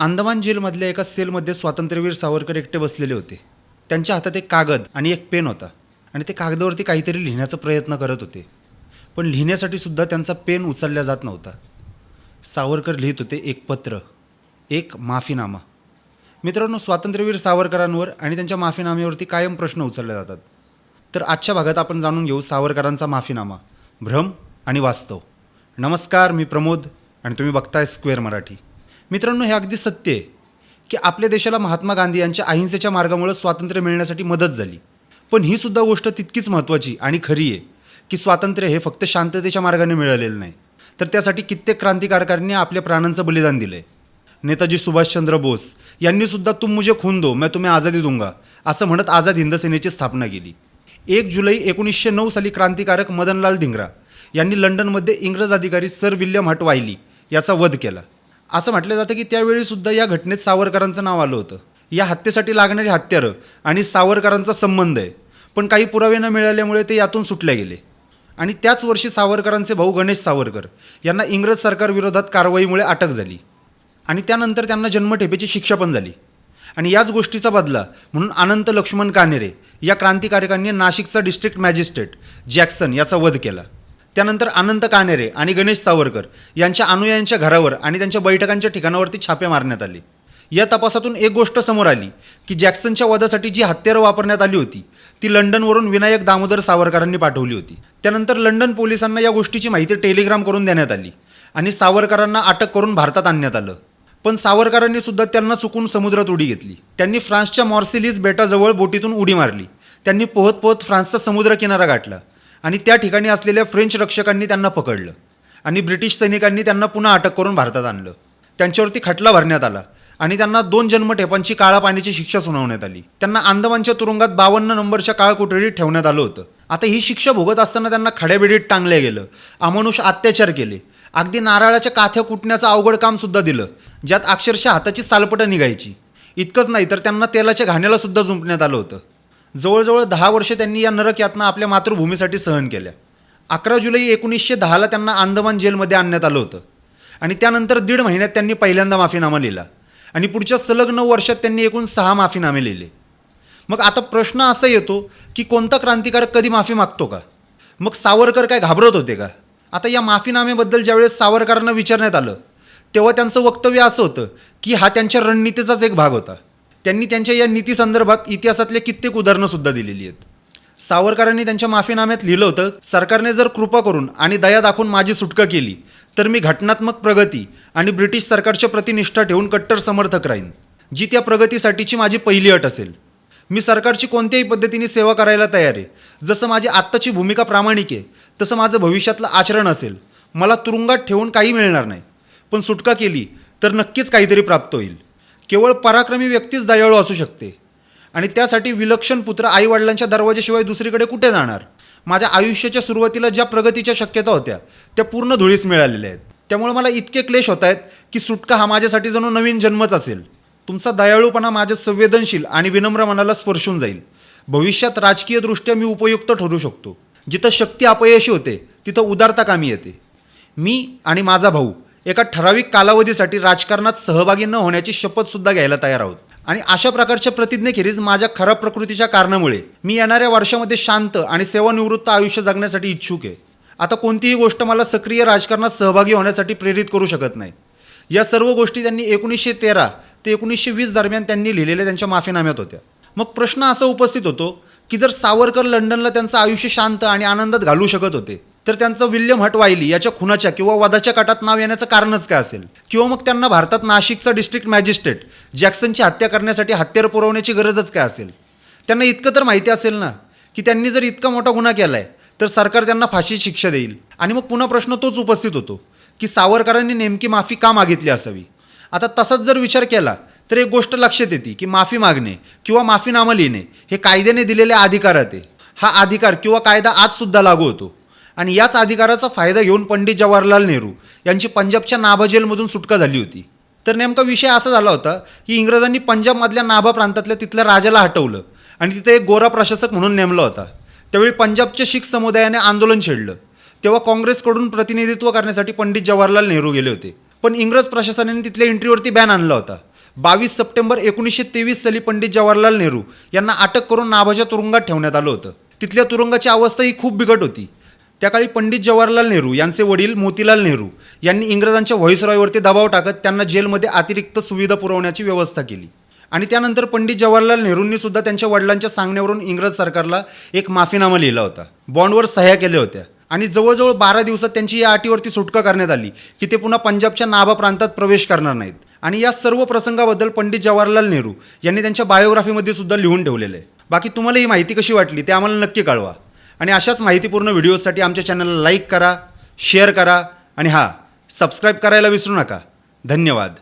अंदमान जेलमधल्या एका सेलमध्ये स्वातंत्र्यवीर सावरकर एकटे बसलेले होते. त्यांच्या हातात एक कागद आणि एक पेन होता आणि ते कागदावरती काहीतरी लिहिण्याचा प्रयत्न करत होते. पण लिहिण्यासाठी सुद्धा त्यांचा पेन उचलला जात नव्हता. सावरकर लिहित होते एक पत्र एक माफीनामा. मित्रांनो स्वातंत्र्यवीर सावरकरांवर आणि त्यांच्या माफीनाम्यावरती कायम प्रश्न उचलले जातात. तर आजच्या भागात आपण जाणून घेऊ सावरकरांचा माफीनामा भ्रम आणि वास्तव. नमस्कार मी प्रमोद आणि तुम्ही बघताय स्क्वेअर मराठी. मित्रांनो हे अगदी सत्य आहे की आपल्या देशाला महात्मा गांधी यांच्या अहिंसेच्या मार्गामुळे स्वातंत्र्य मिळण्यासाठी मदत झाली. पण ही सुद्धा गोष्ट तितकीच महत्त्वाची आणि खरी आहे की स्वातंत्र्य हे फक्त शांततेच्या मार्गाने मिळालेलं नाही. तर त्यासाठी कित्येक क्रांतिकारकांनी आपल्या प्राणांचं बलिदान दिलं आहे नेताजी सुभाषचंद्र बोस यांनीसुद्धा तुम मुझे खून दो मैं तुम्हें आझादी दूंगा असं म्हणत आझाद हिंद सेनेची स्थापना केली. एक जुलै एकोणीसशे नऊ साली क्रांतिकारक मदनलाल धिंगरा यांनी लंडनमध्ये इंग्रज अधिकारी सर विल्यम हट वायली याचा वध केला. असं म्हटलं जातं की त्यावेळी सुद्धा या घटनेत सावरकरांचं नाव आलं होतं. या हत्येसाठी लागणारी हत्यारं आणि सावरकरांचा संबंध आहे. पण काही पुरावे न मिळाल्यामुळे ते यातून सुटले गेले. आणि त्याच वर्षी सावरकरांचे भाऊ गणेश सावरकर यांना इंग्रज सरकारविरोधात कारवाईमुळे अटक झाली. आणि त्यानंतर त्यांना जन्मठेपेची शिक्षा पण झाली. आणि याच गोष्टीचा बदला म्हणून अनंत लक्ष्मण कानेरे या क्रांतिकारकांनी नाशिकचा डिस्ट्रिक्ट मॅजिस्ट्रेट जॅक्सन याचा वध केला. त्यानंतर अनंत कानेरे आणि गणेश सावरकर यांच्या अनुयायांच्या घरावर आणि त्यांच्या बैठकांच्या ठिकाणावरती छापे मारण्यात आले. या तपासातून एक गोष्ट समोर आली की जॅक्सनच्या वधासाठी जी हत्यारं वापरण्यात आली होती ती लंडनवरून विनायक दामोदर सावरकरांनी पाठवली होती. त्यानंतर लंडन पोलिसांना या गोष्टीची माहिती टेलिग्राम करून देण्यात आली आणि सावरकरांना अटक करून भारतात आणण्यात आलं. पण सावरकरांनी सुद्धा त्यांना चुकून समुद्रात उडी घेतली. त्यांनी फ्रान्सच्या मॉर्सिलीज बेटाजवळ बोटीतून उडी मारली. त्यांनी पोहत पोहत फ्रान्सचा समुद्र किनारा गाठला. आणि त्या ठिकाणी असलेल्या फ्रेंच रक्षकांनी त्यांना पकडलं. आणि ब्रिटिश सैनिकांनी त्यांना पुन्हा अटक करून भारतात आणलं. त्यांच्यावरती खटला भरण्यात आला आणि त्यांना दोन जन्मठेपांची काळा पाण्याची शिक्षा सुनावण्यात आली. त्यांना अंदमानच्या तुरुंगात बावन्न नंबरच्या काळ कोठडीत ठेवण्यात आलं होतं. आता ही शिक्षा भोगत असताना त्यांना खड्याबिडीत टांगलं गेलं. अमानुष अत्याचार केले. अगदी नारळाच्या काथ्या कुटण्याचं अवघड काम सुद्धा दिलं ज्यात अक्षरशः हाताची सालपटं निघायची. इतकंच नाही तर त्यांना तेलाच्या घाण्याला सुद्धा जुंपण्यात आलं होतं. जवळजवळ दहा वर्षे त्यांनी या नरक यातना आपल्या मातृभूमीसाठी सहन केल्या. अकरा जुलै एकोणीसशे दहाला त्यांना अंदमान जेलमध्ये आणण्यात आलं होतं. आणि त्यानंतर दीड महिन्यात त्यांनी पहिल्यांदा माफीनामा लिहिला. आणि पुढच्या सलग नऊ वर्षात त्यांनी एकूण सहा माफीनामे लिहिले. मग आता प्रश्न असा येतो की कोणता क्रांतिकारक कधी माफी मागतो का? मग सावरकर काय घाबरत होते का? आता या माफीनामेबद्दल ज्यावेळेस सावरकरांना विचारण्यात आलं तेव्हा त्यांचं वक्तव्य असं होतं की हा त्यांच्या रणनीतीचाच एक भाग होता. त्यांनी त्यांच्या या नीतीसंदर्भात इतिहासातले कित्येक उदाहरणंसुद्धा दिलेली आहेत. सावरकरांनी त्यांच्या माफीनाम्यात लिहिलं होतं सरकारने जर कृपा करून आणि दया दाखवून माझी सुटका केली तर मी घटनात्मक प्रगती आणि ब्रिटिश सरकारच्या प्रतिनिष्ठा ठेवून कट्टर समर्थक राहीन. जी त्या प्रगतीसाठीची माझी पहिली अट असेल. मी सरकारची कोणत्याही पद्धतीने सेवा करायला तयार आहे. जसं माझी आत्ताची भूमिका प्रामाणिक आहे तसं माझं भविष्यातलं आचरण असेल. मला तुरुंगात ठेवून काही मिळणार नाही. पण सुटका केली तर नक्कीच काहीतरी प्राप्त होईल. केवळ पराक्रमी व्यक्तीच दयाळू असू शकते. आणि त्यासाठी विलक्षण पुत्र आईवडिलांच्या दरवाजाशिवाय दुसरीकडे कुठे जाणार? माझ्या आयुष्याच्या सुरुवातीला ज्या प्रगतीच्या शक्यता होत्या त्या पूर्ण धुळीस मिळालेल्या आहेत. त्यामुळे मला इतके क्लेश होत आहेत की सुटका हा माझ्यासाठी जणू नवीन जन्मच असेल. तुमचा दयाळूपणा माझ्या संवेदनशील आणि विनम्र मनाला स्पर्शून जाईल. भविष्यात राजकीयदृष्ट्या मी उपयुक्त ठरू शकतो. जिथं शक्ती अपयशी होते तिथं उदारता कामी येते. मी आणि माझा भाऊ एका ठराविक कालावधीसाठी राजकारणात सहभागी न होण्याची शपथसुद्धा घ्यायला तयार आहोत. आणि अशा प्रकारच्या प्रतिज्ञेखेरीज माझ्या खराब प्रकृतीच्या कारणामुळे मी येणाऱ्या वर्षामध्ये शांत आणि सेवानिवृत्त आयुष्य जगण्यासाठी इच्छुक आहे. आता कोणतीही गोष्ट मला सक्रिय राजकारणात सहभागी होण्यासाठी प्रेरित करू शकत नाही. या सर्व गोष्टी त्यांनी एकोणीसशे तेरा ते एकोणीसशे वीस दरम्यान त्यांनी लिहिलेल्या त्यांच्या माफीनाम्यात होत्या. मग प्रश्न असा उपस्थित होतो की जर सावरकर लंडनला त्यांचं आयुष्य शांत आणि आनंदात घालू शकत होते तर त्यांचं विल्यम हटवायली याच्या खुनाच्या किंवा वधाच्या काटात नाव येण्याचं कारणच काय असेल? किंवा मग त्यांना भारतात नाशिकचा डिस्ट्रिक्ट मॅजिस्ट्रेट जॅक्सनची हत्या करण्यासाठी हत्यार पुरवण्याची गरजच काय असेल? त्यांना इतकं तर माहिती असेल ना की त्यांनी जर इतका मोठा गुन्हा केला आहे तर सरकार त्यांना फाशीची शिक्षा देईल. आणि मग पुन्हा प्रश्न तोच उपस्थित होतो की सावरकरांनी नेमकी माफी का मागितली असावी? आता तसाच जर विचार केला तर एक गोष्ट लक्षात येते की माफी मागणे किंवा माफीनामा लिहिणे हे कायद्याने दिलेले अधिकारात आहे. हा अधिकार किंवा कायदा आजसुद्धा लागू होतो. आणि याच अधिकाराचा फायदा घेऊन पंडित जवाहरलाल नेहरू यांची पंजाबच्या नाभा जेलमधून सुटका झाली होती. तर नेमका विषय असा झाला होता की इंग्रजांनी पंजाबमधल्या नाभा प्रांतातल्या तिथल्या राजाला हटवलं आणि तिथे एक गोरा प्रशासक म्हणून नेमला होता. त्यावेळी पंजाबच्या शीख समुदायाने आंदोलन छेडलं. तेव्हा काँग्रेसकडून प्रतिनिधित्व करण्यासाठी पंडित जवाहरलाल नेहरू गेले होते. पण इंग्रज प्रशासनाने तिथल्या एंट्रीवरती बॅन आणला होता. बावीस सप्टेंबर एकोणीसशे तेवीस साली पंडित जवाहरलाल नेहरू यांना अटक करून नाभाच्या तुरुंगात ठेवण्यात आलं होतं. तिथल्या तुरुंगाची अवस्था ही खूप बिकट होती. त्या काळी पंडित जवाहरलाल नेहरू यांचे वडील मोतीलाल नेहरू यांनी इंग्रजांच्या व्हॉइसरॉयवरती दबाव टाकत त्यांना जेलमध्ये अतिरिक्त सुविधा पुरवण्याची व्यवस्था केली. आणि त्यानंतर पंडित जवाहरलाल नेहरूंनी सुद्धा त्यांच्या वडिलांच्या सांगण्यावरून इंग्रज सरकारला एक माफीनामा लिहिला होता. बॉन्डवर सह्या केल्या होत्या. आणि जवळजवळ बारा दिवसात त्यांची या अटीवरती सुटका करण्यात आली की ते पुन्हा पंजाबच्या नाभा प्रांतात प्रवेश करणार नाहीत. आणि या सर्व प्रसंगाबद्दल पंडित जवाहरलाल नेहरू यांनी त्यांच्या बायोग्राफीमध्ये सुद्धा लिहून ठेवलेलं आहे. बाकी तुम्हाला ही माहिती कशी वाटली ते आम्हाला नक्की कळवा. आणि अशाच माहितीपूर्ण व्हिडिओसाठी आमच्या चॅनलला लाईक करा शेअर करा आणि हां सबस्क्राईब करायला विसरू नका. धन्यवाद.